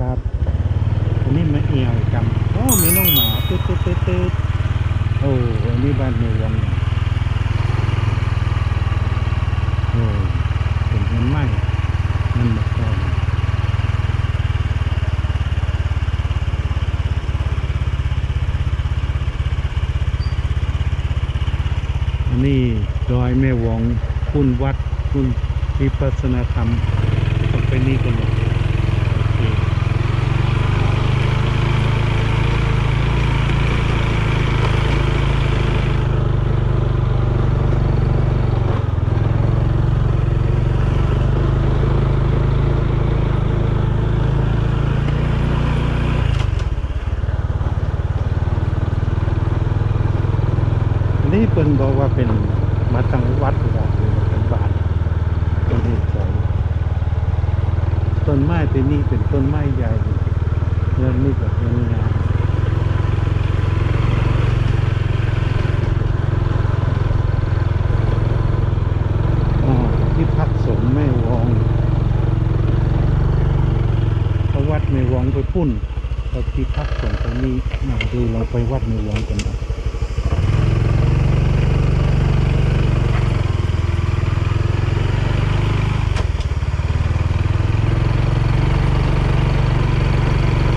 ครับอันนี้มาเอียวอีกกันโอ้มีน้องหมาตืดตืดตืดตืดโอ้อันนี้บ้านเมืองโอ้เป็นเงินไหมมันหมดก่อนอันนี้ดอยแม่วงคุณวัดคุณวิปัสสนาธรรมต้องไปนี่กันเลยโอเค อันนี้เปิ้นบอกว่าเป็นมาตั้งวัดหรือว่าเป็นบ้านต้นนี้สวยต้นไม้ที่นี่เป็นต้นไม้ใหญ่เรื่องนี้แบบงงามอ๋อที่พักสงฆ์แม่วอง หลวงไปพุ่นเราที่พักส่วนตรงนี้มาดูเราไปวัดในหลวงกันนะ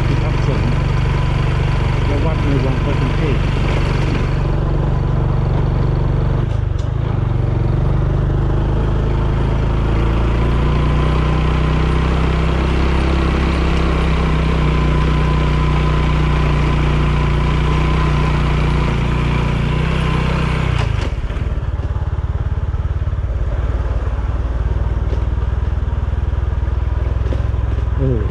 ที่พักสงฆ์และวัดในวังพระสุเทพเออ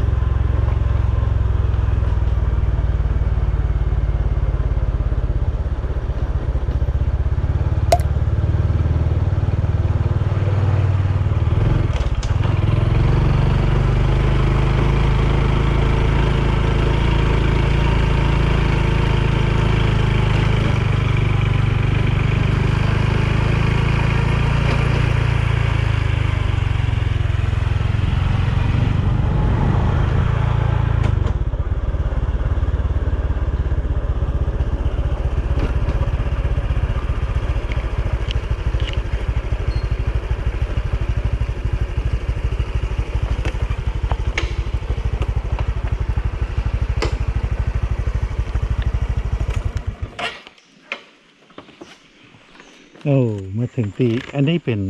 โอ้มา ถึงตีอันนี้เป็น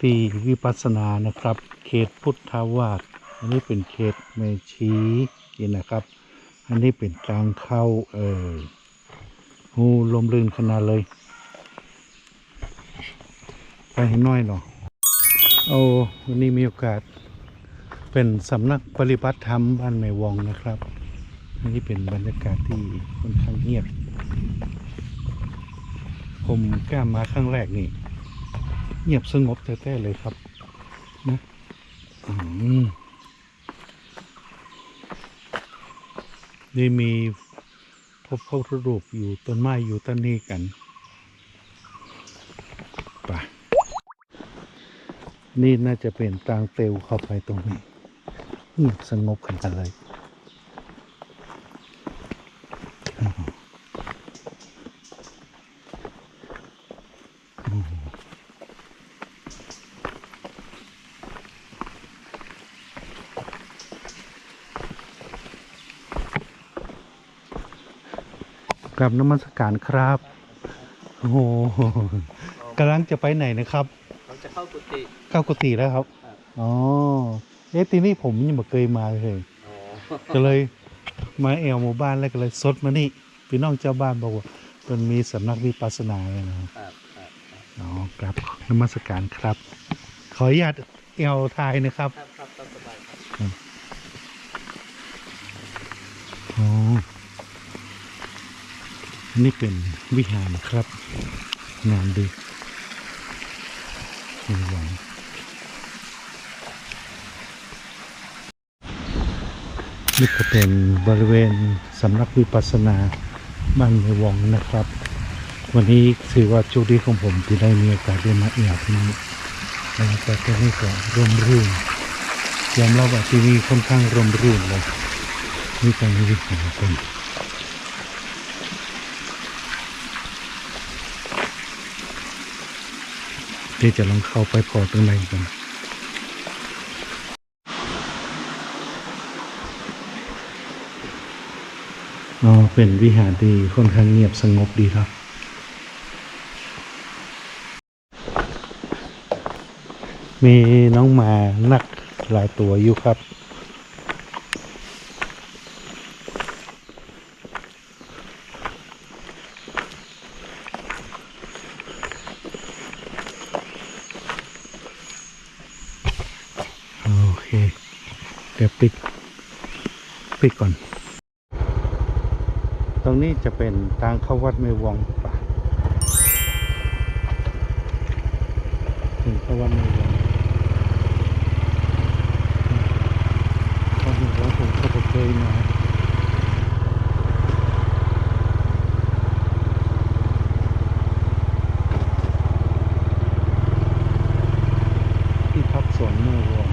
ตีวิปัสสนานะครับ เขตพุทธาวาสอันนี้เป็นเขตเมชีนี่นะครับ อันนี้เป็นกลางเข้าเออหูลมลื่นขนาดเลย ไปให้น้อยเนาะโอ้วันนี้มีโอกาส เป็นสำนักปฏิบัติธรรมบ้านแม่วองนะครับ อันนี้เป็นบรรยากาศที่ค่อนข้างเงียบ ผมกล้ามาครั้งแรกนี่ เงียบสงบแท้ๆเลยครับ นะนี่มีพบพระรูปอยู่ต้นไม้อยู่ต้นนี้กันไปนี่น่าจะเป็นทางเตวเข้าไปตรงนี้เงียบสงบกันกันเลย กลับนมัสการครับ โอ้โหกำลังจะไปไหนนะครับ เราจะเข้ากุฏิเข้ากุฏิแล้วครับครับอ๋อ เอ๊ะทีนี้ผมยังไม่เคยมาเลยอ๋อก็เลยมาแอวหมู่บ้านแล้วก็เลยสดมานี่พี่น้องเจ้าบ้านบอกว่ามันมีสำนักวิปัสสนาเลยนะครับครับครับครับอ๋อครับนมัสการครับ ขออนุญาตแอวทายนะครับครับครับตามสบายครับอ๋ออั นี่เป็นวิหารครับ งามดีมีหวังนี่ก็เป็นบริเวณสำนักวิปัสสนาบ้านในวังนะครับ วันนี้ถือว่าโชคดีของผมที่ได้มีโอกาสได้มาเอี่ยวที่นี่บรรยากาศที่นี่ก็ร่มรื่นยอมรับว่าที่นี่ค่อนข้างร่มรื่นเลยนี่เป็นวิหารเป็น เดี๋ยวจะลองเข้าไปพอตรงไหนกันอ๋อเป็นวิหารดีค่อนข้างเงียบสงบดีครับมีน้องหมานักหลายตัวอยู่ครับ โอเค เดี๋ยวปิด ปิดก่อน ตรงนี้จะเป็นทางเข้าวัดเมวองป่ะถึงเข้าวัดเมวองเขาเห็นว่าผมก็เคยมาที่พักสวนเมวอง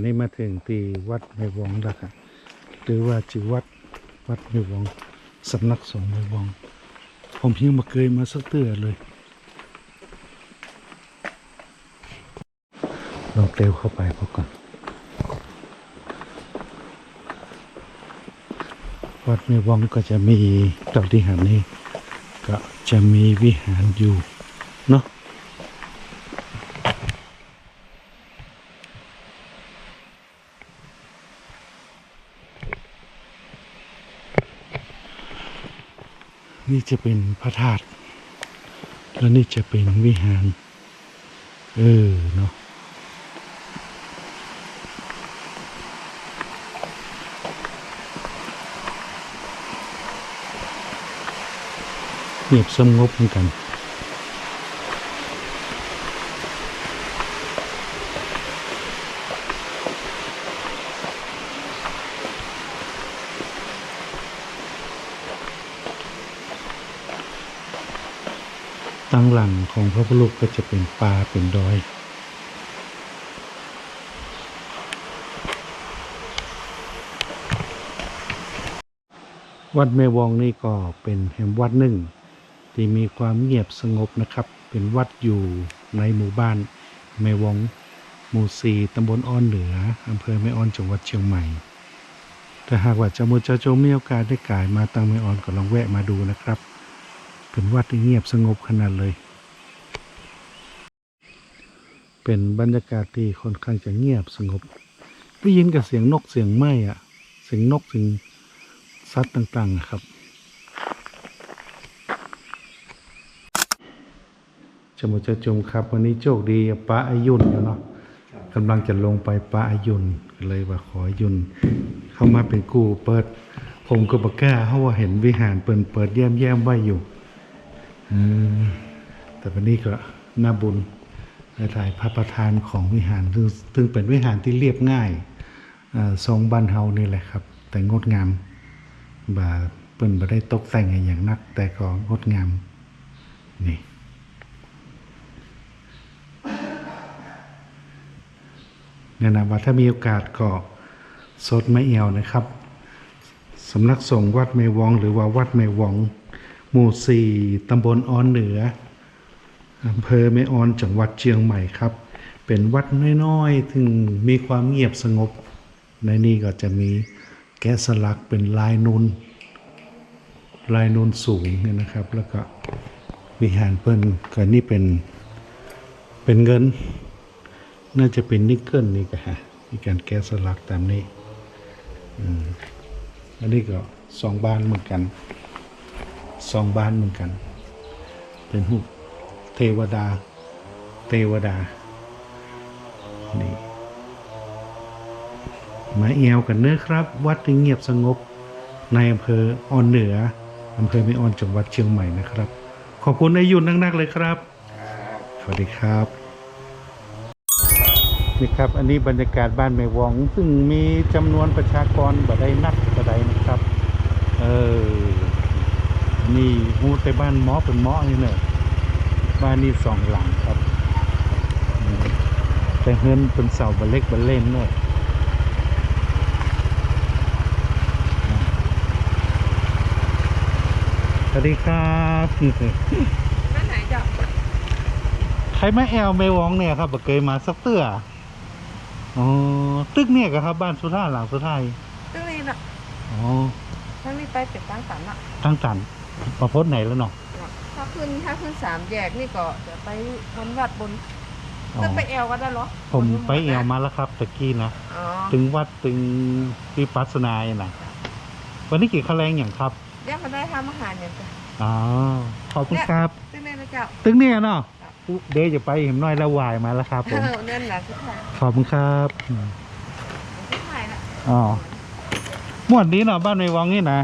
ันนี้มาถึงที่วัดไม่วงแล้วครับหรือว่าชื่อวัดวัดไม่วงสำนักสงฆ์ไม่วงผมยังมาเคยมาสักเตือเลยลองเตลเข้าไปพอก่อนวัดไม่วงก็จะมีตอนที่หันนี้ก็จะมีวิหารอยู่เนาะ นี่จะเป็นพระธาตุและนี่จะเป็นวิหาร เออ เนาะเงียบสงบเหมือนกัน ตั้งหลังของพระพุทธรูปก็จะเป็นป่าเป็นดอยวัดแม่วองนี่ก็เป็นแห่งวัดหนึ่ง ที่มีความเงียบสงบนะครับ เป็นวัดอยู่ในหมู่บ้านแม่วองหมู่สี่ตำบลอ้อนเหนืออำเภอแม่อ้อนจังหวัดเชียงใหม่ถ้าหากว่าจะมุจะโจมมีโอกาสได้กายมาตั้งแม่อ้อนก็ลองแวะมาดูนะครับ เป็นวัดที่เงียบสงบขนาดเลย เป็นบรรยากาศที่ค่อนข้างจะเงียบสงบ ได้ยินกับเสียงนกเสียงไม้อะเสียงนกเสียงสัตว์ต่าง ๆ ครับจมุจะจมครับ วันนี้โชคดีป้าอายุนเนาะกำลังจะลงไปป้าอายุนเลยว่าขออายุนเข้ามาเป็นกู้เปิด ผมก็บกล้าเพราะว่าเห็นวิหารเปิดเปิดแย้มแย้มไว้อยู่ แต่วันนี้ก็น่าบุญได้ถ่ายพระประธานของวิหารซึ่งซึ่งเป็นวิหารที่เรียบง่ายทรงบ้านเฮานี่แหละครับ แต่งดงามบ่าเปิ้นบ่ได้ตกแต่งอะไรอย่างนัก แต่ก็งดงามนี่เนี่ยนะว่าถ้ามีโอกาสก็สดไม่เอวนะครับสำนักสงฆ์วัดเมวองหรือว่าวัดเมวอง หมู่สี่ตำบลอ้อนเหนืออำเภอแม่ออนจังหวัดเชียงใหม่ครับ เป็นวัดน้อยๆถึงมีความเงียบสงบ ในนี้ก็จะมีแกะสลักเป็นลายนูนลายนูนสูงเนี่ยนะครับ แล้วก็วิหารเปิ้นก็นี่เป็นเป็นเงิน น่าจะเป็นนิกเกิลนี่ก็ฮะมีการแกะสลักตามนี้อืมอันนี้ก็สองบ้านเหมือนกัน สองบ้านเหมือนกัน เป็นหูปเทวดา เทวดา นี่ มาเอวกันเนื้อครับ วัดเงียบสงบ ในอำเภอออนเหนืออำเภอไม่ออนจังหวัดเชียงใหม่นะครับ ขอบคุณนายยุนนักๆเลยครับ สวัสดีครับนี่ครับ อันนี้บรรยากาศบ้านแม่วอง ซึ่งมีจำนวนประชากรบ่ได้นักบ่ได้นะครับ เออ นี่ฮู้แต่บ้านหมอเป็นหมอนี่เนอะบ้านนี้สองหลังครับอืมแต่เฮือนเป็นเสาบันเล็กบันเล่นเนอะอ่าสวัสดีครับบ้านไหนจ้ะใครมาแอลไม่วองเนี่ยครับบ่เคยมาสักเตื้ออ๋อตึกเนี่ยก็ครับ บ้านสุดท้ายหลังสุดท้ายตึ้งนี้น่ะอ๋อทั้งนี้ไปเป็ดตั้งสันน่ะตั้งตัน มาโพสไหนแล้วเนาะถ้าขึ้นถ้าขึ้นสามแยกนี่ก็จะไปบนวัดบนอ๋อตึ้งไปแอลก็ได้เหรอผมไปแอลมาแล้วครับตะกี้นะอ๋อถึงวัดถึงวิปัสสนาอย่างไรวันนี้กี่คะแรงอย่างครับเรียกมาได้ทำอาหารอย่างจ้ะอ๋อขอบคุณครับตึ้งนี้นะเจ้าตึงเนี่ยเนาะเดี๋ยวจะไปเห็นน้อยแล้ววายมาแล้วครับผเอมอเนี่ยแหละสุดท้ายขอบคุณครับอืมสุดท้ายน่ะอ๋อหมวดนี้เนาะบ้านในวังนี่นะ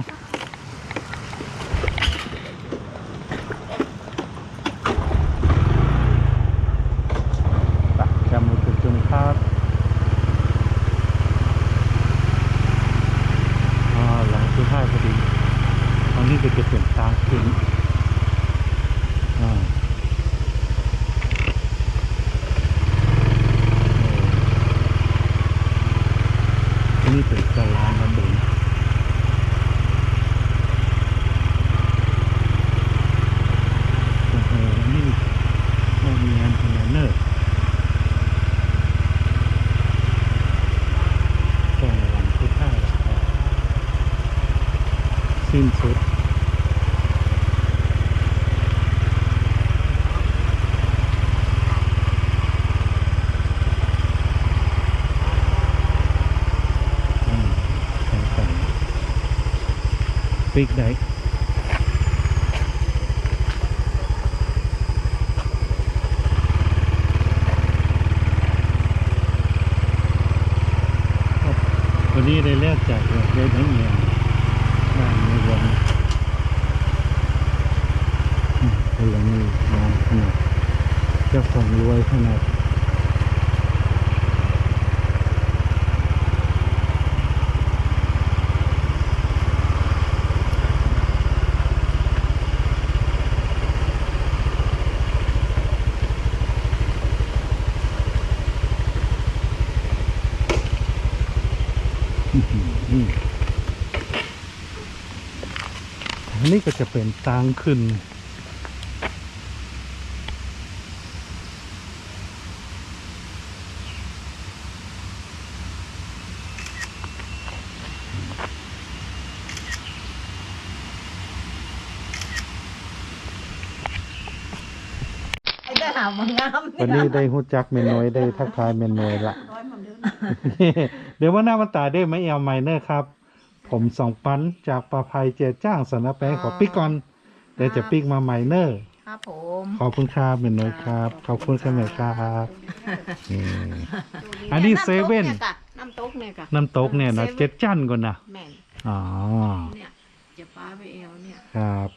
ไปจำมือจุดๆครับอ๋อหลังสุดท้ายพอดีตอนนี้จะเก็บเปลี่ยน ทางขึ้นอ่าเออนี่เป็นตลาดระเบิดโอ้โหนี่ไม่มีงานทำงานเนอร์แข่งหลังสุดท้ายแล้วครับสิ้นสุด อืมแข็งแกร่ง ปีกได้ครับวันนี้ได้แลกจากได้ทั้งเมียบ้านในวันพลังนี้มองขนาดเจ้าของรวยขนาด อืมอั นนี้ก็จะเป็นทางขึ้นไอ้ทหารมันงามวันนี้ได้หูจักเมนอยได้ทักทายเมนอยละ เดี๋ยวว่าหน้ามันตาได้ไหมเอลไมเนอร์ครับ ผมสองปันจากประภัยเจยจ้างสนแปงขอปิกก่อนเดี๋ยวจะปิกมาไมเนอร์ครับผมขอบคุณครับเมนอยครับ ขอบคุณครับแม่ครับนี่อันนี้เซเว่นน้ำตกเนี่ยกะน้ำตกเนี่ยนะเจ็ดจันก่อนนะแม่นอ๋อเนี่ยจะป้าไปแอลเนี่ยครับ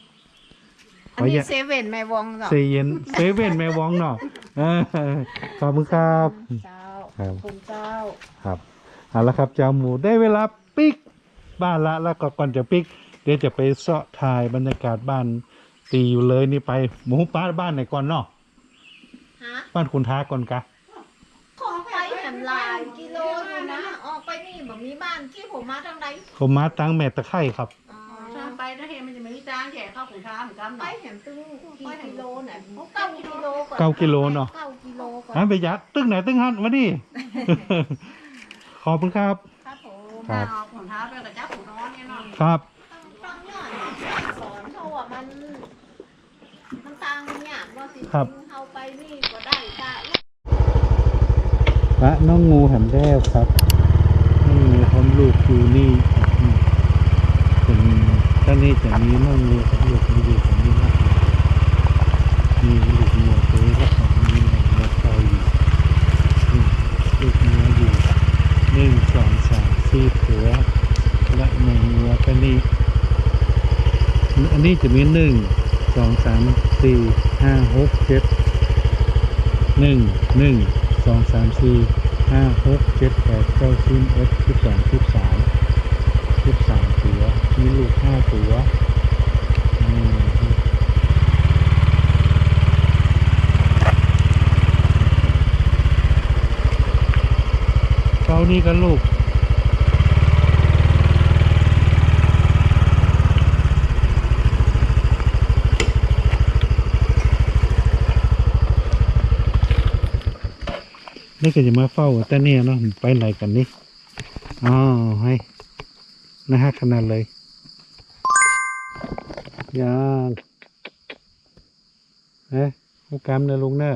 อันนี้เซเว่นแม่วองเหรอเซเยนเซเว่นแม่วองเนาะเออขอบคุณครับ เจ้าครับ คุณเจ้าครับเอาละครับเจ้าหมูได้เวลาปิก บ้านละแล้วก็ก่อนจะปิก เดี๋ยวจะไปเสาะถ่ายบรรยากาศบ้านตีอยู่เลยนี่ไปหมูป้าบ้านไหนก่อนเนาะฮะบ้านคุณท้าก่อนกะขอไปแหมลายกิโลอยู่นะ ออกไปนี่แบบมีบ้านที่ผมมาทางใดผมมาตั้งแม่ตะไคร่ครับอ๋อถ้าไปแล้วเห็นมันจะไม่มีจานแก่เข้าขุนช้างเหมือนกันหไปน่อยแหมตึ้งกี่กิโลเนี่ยเก้ากิโลก่อนเก้ากิโลเนาะเก้ากิโลก่อนอันไปยัดตึ้งไหนตึ้งฮันมาดิขอบคุณครับ ครับผมครับ เอาขุนช้างไปกับเจ้าขุนนอนเนี่ยเนาะครับ ฟังยอดสอนเขาว่ามัน มันต่างเนี่ยว่าสิครับ เขาไปนี่ก็ได้ตาพระน้องงูหันแก้วครับน้องงูพร้อมลูกอยู่นี่อืมเป็นด้านนี้จะมีน้องงูกับลูกมันอยู่ตรงนี้นะมีลูกงูตัวเล็กของมีงูเต่าอยู่อืมลูกงูอยู่หนึ่งสองสาม สี่ตัวและหนึ่งวัวกันนี่อั นี้จะมีหนึ่งสองสามสี่ห้าหกเจ็ดหนึ่งหนึ่งสองสามสี่ห้าหกเจ็ดแปดเก้าสิบเอ็ดสิบสองสิบสามสิบสามตัวมีลูกห้าตัวเขานี่ก็ลูก นี่ก็จะมาเฝ้าแต่เนี่ยเนาะไปไหนกันนี่อ๋อให้นะฮะขนาดเลยยางเอ๊ะลูกกำเนอะลุงเนอะ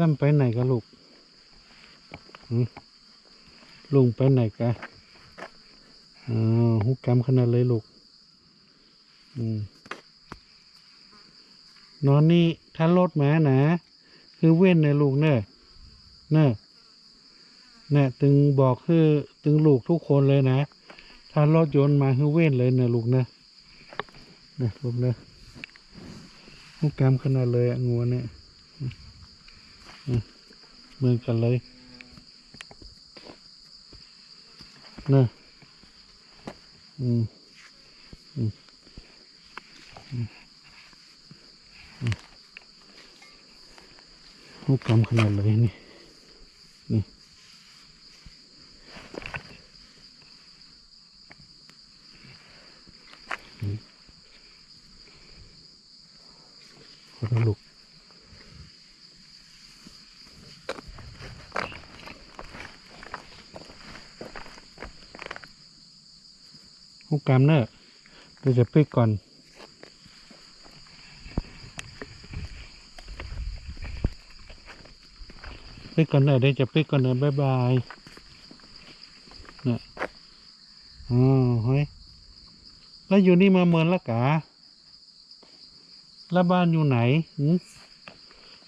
ล่ำไปไหนกันลูกลุงไปไหนกะอ๋อหุกกำขนาดเลยลูกอืมนอนนี่ถ้ารถมานะ คือเว้นในลูกเนอะเนอะเนี่ยตึงบอกคือตึงลูกทุกคนเลยนะ ถ้ารถยนต์มาคือเว้นเลยเนะลูกนะเนอะลูกเนอะหุกกำขนาดเลยอะงัวเนี่ยเหมือนกันเลยเนอะอืมอืมอืมอืมโอ้กำขนาดเลยนี่ นี่นี่ขอโทษลูกหุกกามเนอะเดี๋ยวจะปิดก่อน ปิดก่อนเนะเดี๋ยวจะปิดก่อนเนะบ๊ายบายเนี่ยอ๋อเฮ้ยแล้วอยู่นี่มาเมินละกะแล้วบ้านอยู่ไหนหืม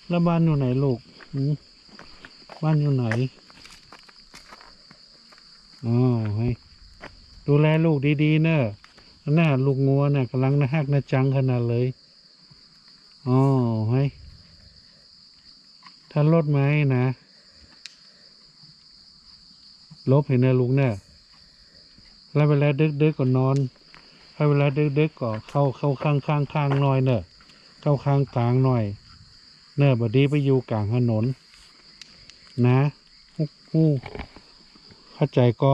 แล้วบ้านอยู่ไหนลูกหืมบ้านอยู่ไหนอ๋อเฮ้ยดูแลลูกดีๆเนอะหน้าลูกงัวเนี่ยกำลังนะฮักนะจังขนาดเลยอ๋อเฮ้ยถ้ารถไหมนะ ลบเห็นนะลุงเนี่ยแล้วเวลาเด็กๆก็นอนให้เวลาเด็กๆก็เข้าเข้าข้างข้างข้างหน่อยเนอะเข้าข้างกลางหน่อย เนอะบดดีไปอยู่กลางถนน นะฮู้ฮู้เข้าใจก็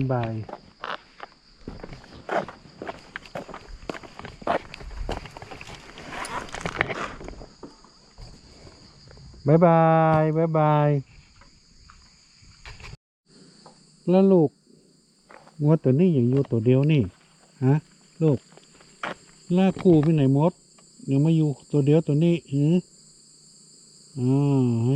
สบายบายบายบายบาย แล้วลูกงัวตัวนี้อย่างอยู่ตัวเดียวนี่ ฮะ ลูก ลากูไปไหนหมดยังมาอยู่ตัวเดียวตัวนี้หืออ๋อ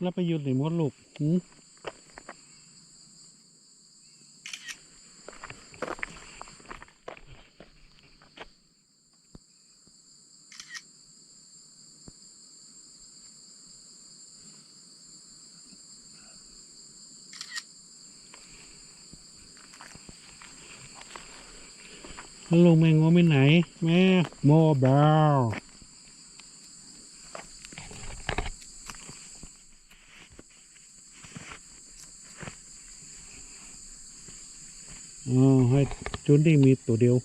แล้วไปยืนหรือมดลูกหืลูกแมงงอไปไหน แม่โมบาว จุดนี้มีตัวเดียว